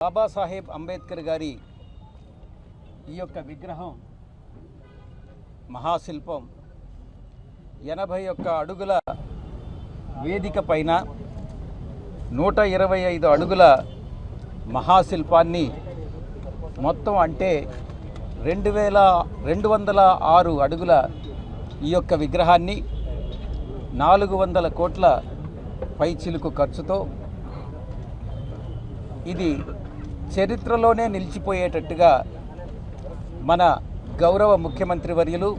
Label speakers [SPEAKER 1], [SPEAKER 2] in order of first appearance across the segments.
[SPEAKER 1] బాబాసాహెబ్ అంబేద్కర్ గారి ఈ యొక్క విగ్రహం మహాశిల్పం ఎనభై ఒక్క అడుగుల వేదిక పైన నూట ఇరవై ఐదు అడుగుల మహాశిల్పాన్ని మొత్తం అంటే రెండు వేల రెండు వందల ఆరు అడుగుల ఈ యొక్క విగ్రహాన్ని నాలుగు వందల కోట్ల పైచిలుకు ఖర్చుతో ఇది చరిత్రలోనే నిలిచిపోయేటట్టుగా మన గౌరవ ముఖ్యమంత్రి వర్యులు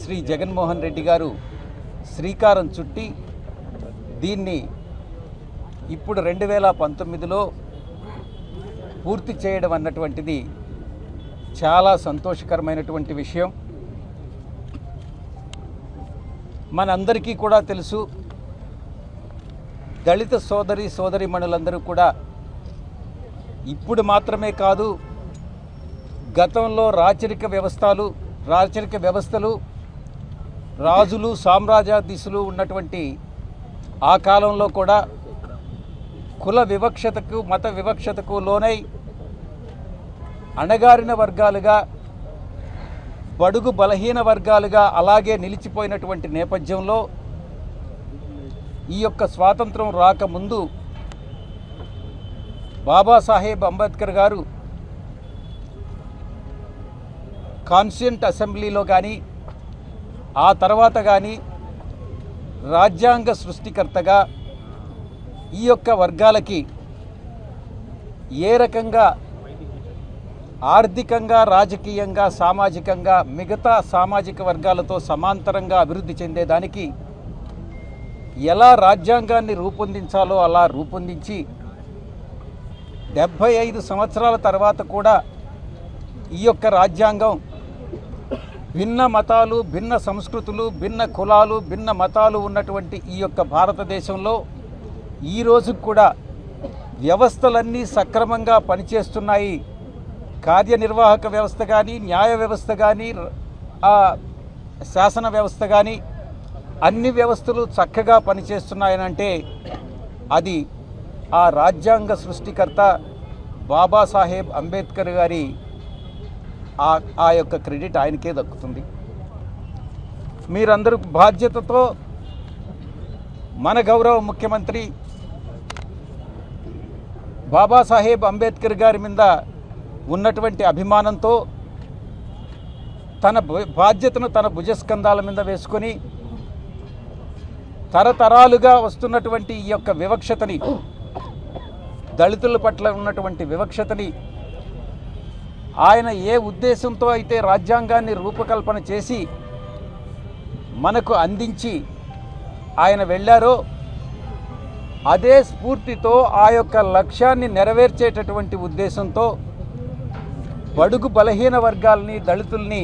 [SPEAKER 1] శ్రీ జగన్మోహన్ రెడ్డి గారు శ్రీకారం చుట్టి దీన్ని ఇప్పుడు రెండు వేల పంతొమ్మిదిలో పూర్తి చేయడం అన్నటువంటిది చాలా సంతోషకరమైనటువంటి విషయం. మనందరికీ కూడా తెలుసు దళిత సోదరి సోదరిమణులందరూ కూడా ఇప్పుడు మాత్రమే కాదు గతంలో రాచరిక వ్యవస్థలు రాచరిక వ్యవస్థలు రాజులు సామ్రాజ్యాధీశులు ఉన్నటువంటి ఆ కాలంలో కూడా కుల వివక్షతకు మత వివక్షతకు లోనై అణగారిన వర్గాలుగా బడుగు బలహీన వర్గాలుగా అలాగే నిలిచిపోయినటువంటి నేపథ్యంలో ఈ యొక్క స్వాతంత్రం రాకముందు బాబాసాహెబ్ అంబేద్కర్ గారు కాన్స్టిట్యూంట్ అసెంబ్లీలో కానీ ఆ తర్వాత కానీ రాజ్యాంగ సృష్టికర్తగా ఈ యొక్క వర్గాలకి ఏ రకంగా ఆర్థికంగా రాజకీయంగా సామాజికంగా మిగతా సామాజిక వర్గాలతో సమాంతరంగా అభివృద్ధి చెందేదానికి ఎలా రాజ్యాంగాన్ని రూపొందించాలో అలా రూపొందించి డెబ్భై ఐదు సంవత్సరాల తర్వాత కూడా ఈ యొక్క రాజ్యాంగం భిన్న మతాలు భిన్న సంస్కృతులు భిన్న కులాలు భిన్న మతాలు ఉన్నటువంటి ఈ యొక్క భారతదేశంలో ఈ కూడా వ్యవస్థలన్నీ సక్రమంగా పనిచేస్తున్నాయి. కార్యనిర్వాహక వ్యవస్థ కానీ న్యాయ వ్యవస్థ కానీ శాసన వ్యవస్థ కానీ అన్ని వ్యవస్థలు చక్కగా పనిచేస్తున్నాయనంటే అది ఆ రాజ్యాంగ సృష్టికర్త బాబాసాహెబ్ అంబేద్కర్ గారి ఆ ఆ యొక్క క్రెడిట్ ఆయనకే దక్కుతుంది. మీరందరూ బాధ్యతతో మన గౌరవ ముఖ్యమంత్రి బాబాసాహెబ్ అంబేద్కర్ గారి మీద ఉన్నటువంటి అభిమానంతో తన బాధ్యతను తన భుజస్కంధాల మీద వేసుకొని తరతరాలుగా వస్తున్నటువంటి ఈ యొక్క వివక్షతని దళితుల పట్ల ఉన్నటువంటి వివక్షతని ఆయన ఏ ఉద్దేశంతో అయితే రాజ్యాంగాన్ని రూపకల్పన చేసి మనకు అందించి ఆయన వెళ్ళారో అదే స్ఫూర్తితో ఆ యొక్క లక్ష్యాన్ని నెరవేర్చేటటువంటి ఉద్దేశంతో బడుగు బలహీన వర్గాల్ని దళితుల్ని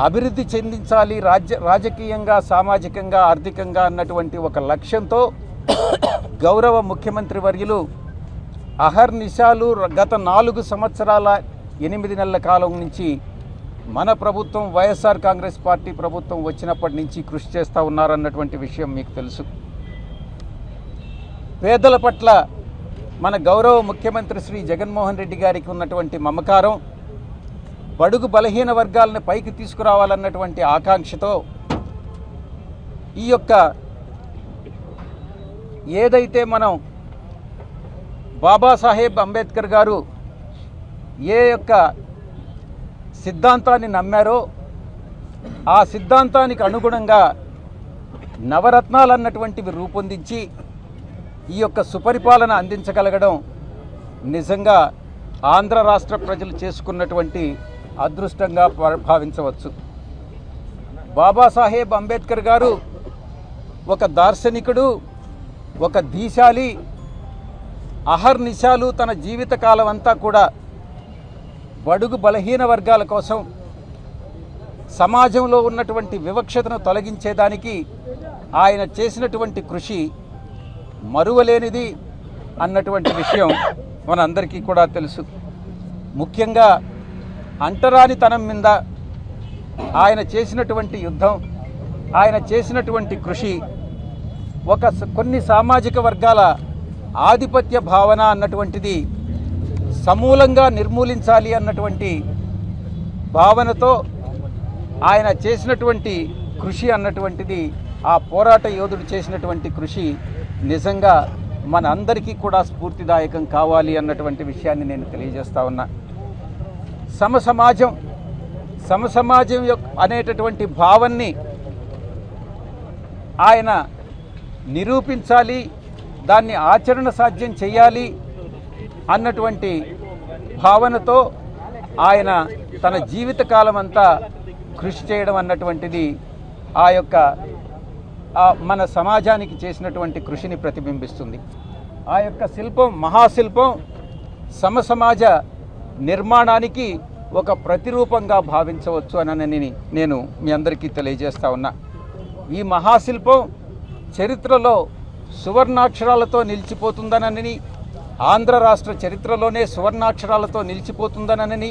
[SPEAKER 1] అభివృద్ధి చెందించాలి రాజ్య రాజకీయంగా సామాజికంగా ఆర్థికంగా అన్నటువంటి ఒక లక్ష్యంతో గౌరవ ముఖ్యమంత్రి వర్యులు అహర్నిశాలు గత నాలుగు సంవత్సరాల ఎనిమిది నెలల కాలం నుంచి మన ప్రభుత్వం వైఎస్ఆర్ కాంగ్రెస్ పార్టీ ప్రభుత్వం వచ్చినప్పటి నుంచి కృషి చేస్తూ ఉన్నారన్నటువంటి విషయం మీకు తెలుసు. పేదల పట్ల మన గౌరవ ముఖ్యమంత్రి శ్రీ జగన్మోహన్ రెడ్డి గారికి ఉన్నటువంటి మమకారం బడుగు బలహీన వర్గాలను పైకి తీసుకురావాలన్నటువంటి ఆకాంక్షతో ఈ యొక్క ఏదైతే మనం బాబాసాహెబ్ అంబేద్కర్ గారు ఏ యొక్క సిద్ధాంతాన్ని నమ్మారో ఆ సిద్ధాంతానికి అనుగుణంగా నవరత్నాలు అన్నటువంటివి రూపొందించి ఈ యొక్క సుపరిపాలన అందించగలగడం నిజంగా ఆంధ్ర రాష్ట్ర ప్రజలు చేసుకున్నటువంటి అదృష్టంగా భా- భావించవచ్చు. బాబాసాహెబ్ అంబేద్కర్ గారు ఒక దార్శనికుడు ఒక దీశాలి అహర్నిశాలు తన జీవితకాలం అంతా కూడా బడుగు బలహీన వర్గాల కోసం సమాజంలో ఉన్నటువంటి వివక్షతను తొలగించేదానికి ఆయన చేసినటువంటి కృషి మరువలేనిది అన్నటువంటి విషయం మనందరికీ కూడా తెలుసు. ముఖ్యంగా అంటరానితనం మీద ఆయన చేసినటువంటి యుద్ధం ఆయన చేసినటువంటి కృషి ఒక స- కొన్ని సామాజిక వర్గాల ఆధిపత్య భావన అన్నటువంటిది సమూలంగా నిర్మూలించాలి అన్నటువంటి భావనతో ఆయన చేసినటువంటి కృషి అన్నటువంటిది ఆ పోరాట యోధుడు చేసినటువంటి కృషి నిజంగా మన అందరికీ కూడా స్ఫూర్తిదాయకం కావాలి అన్నటువంటి విషయాన్ని నేను తెలియజేస్తా ఉన్నా. సమసమాజం సమసమాజం యొక్క అనేటటువంటి భావాన్ని ఆయన నిరూపించాలి దాన్ని ఆచరణ సాధ్యం చేయాలి అన్నటువంటి భావనతో ఆయన తన జీవితకాలం అంతా కృషి చేయడం అన్నటువంటిది ఆ యొక్క మన సమాజానికి చేసినటువంటి కృషిని ప్రతిబింబిస్తుంది. ఆ యొక్క శిల్పం మహాశిల్పం సమసమాజ నిర్మాణానికి ఒక ప్రతిరూపంగా భావించవచ్చు అని నేను మీ అందరికీ తెలియజేస్తా ఉన్నా. ఈ మహాశిల్పం చరిత్రలో సువర్ణాక్షరాలతో నిలిచిపోతుందనని ఆంధ్ర రాష్ట్ర చరిత్రలోనే సువర్ణాక్షరాలతో నిలిచిపోతుందనని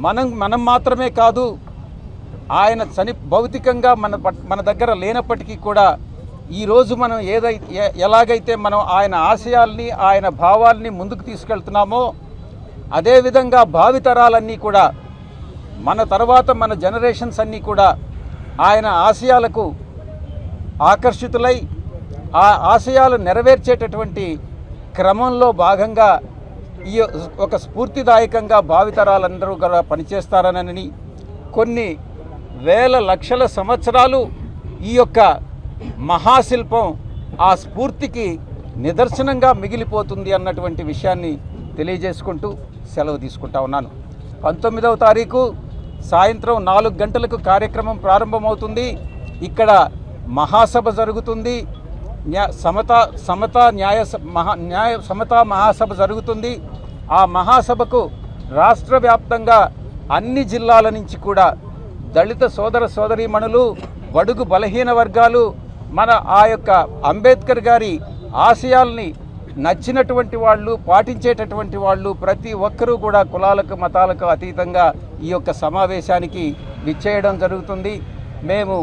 [SPEAKER 1] మనం మనం మాత్రమే కాదు ఆయన చని భౌతికంగా మన పట్- మన దగ్గర లేనప్పటికీ కూడా ఈరోజు మనం ఏదై ఎలాగైతే మనం ఆయన ఆశయాల్ని ఆయన భావాల్ని ముందుకు తీసుకెళ్తున్నామో అదేవిధంగా భావితరాలన్నీ కూడా మన తర్వాత మన జనరేషన్స్ అన్నీ కూడా ఆయన ఆశయాలకు ఆకర్షితులై ఆ ఆశయాలు నెరవేర్చేటటువంటి క్రమంలో భాగంగా ఈ ఒక స్ఫూర్తిదాయకంగా భావితరాలందరూ కూడా పనిచేస్తారనని కొన్ని వేల లక్షల సంవత్సరాలు ఈ యొక్క మహాశిల్పం ఆ స్ఫూర్తికి నిదర్శనంగా మిగిలిపోతుంది అన్నటువంటి విషయాన్ని తెలియజేసుకుంటూ సెలవు తీసుకుంటా ఉన్నాను. పంతొమ్మిదవ తారీఖు సాయంత్రం నాలుగు గంటలకు కార్యక్రమం ప్రారంభమవుతుంది. ఇక్కడ మహాసభ జరుగుతుంది. న్యా సమత సమత న్యాయ స- మహా న్యాయ సమతా మహాసభ జరుగుతుంది. ఆ మహాసభకు రాష్ట్ర వ్యాప్తంగా అన్ని జిల్లాల నుంచి కూడా దళిత సోదర సోదరీమణులు బడుగు బలహీన వర్గాలు మన ఆ యొక్క అంబేద్కర్ గారి ఆశయాల్ని నచ్చినటువంటి వాళ్ళు పాటించేటటువంటి వాళ్ళు ప్రతి ఒక్కరూ కూడా కులాలకు మతాలకు అతీతంగా ఈ యొక్క సమావేశానికి విచ్చేయడం జరుగుతుంది. మేము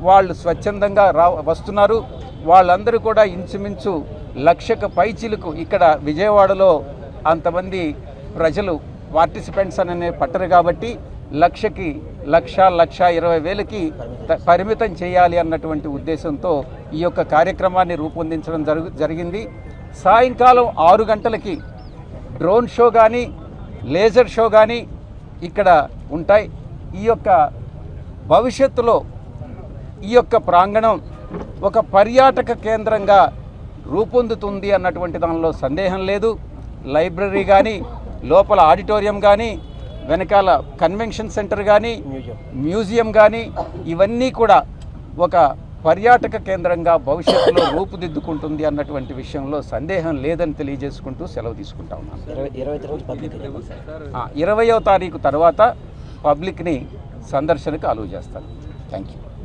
[SPEAKER 1] వాళ్ళు స్వచ్ఛందంగా రా వస్తున్నారు. వాళ్ళందరూ కూడా ఇంచుమించు లక్షకు పైచిలకు ఇక్కడ విజయవాడలో అంతమంది ప్రజలు పార్టిసిపెంట్స్ అనే పట్టరు కాబట్టి లక్షకి లక్ష లక్ష ఇరవై వేలకి త- పరిమితం చేయాలి అన్నటువంటి ఉద్దేశంతో ఈ యొక్క కార్యక్రమాన్ని రూపొందించడం జరుగు జరిగింది. సాయంకాలం ఆరు గంటలకి డ్రోన్ షో కానీ లేజర్ షో కానీ ఇక్కడ ఉంటాయి. ఈ యొక్క భవిష్యత్తులో ఈ యొక్క ప్రాంగణం ఒక పర్యాటక కేంద్రంగా రూపొందుతుంది అన్నటువంటి దానిలో సందేహం లేదు. లైబ్రరీ కానీ లోపల ఆడిటోరియం కానీ వెనకాల కన్వెన్షన్ సెంటర్ కానీ మ్యూజియం కానీ ఇవన్నీ కూడా ఒక పర్యాటక కేంద్రంగా భవిష్యత్తులో రూపుదిద్దుకుంటుంది అన్నటువంటి విషయంలో సందేహం లేదని తెలియజేసుకుంటూ సెలవు తీసుకుంటా ఉన్నాను. ఇరవయో తారీఖు తర్వాత పబ్లిక్ని సందర్శనకు అలువ చేస్తాను. Thank you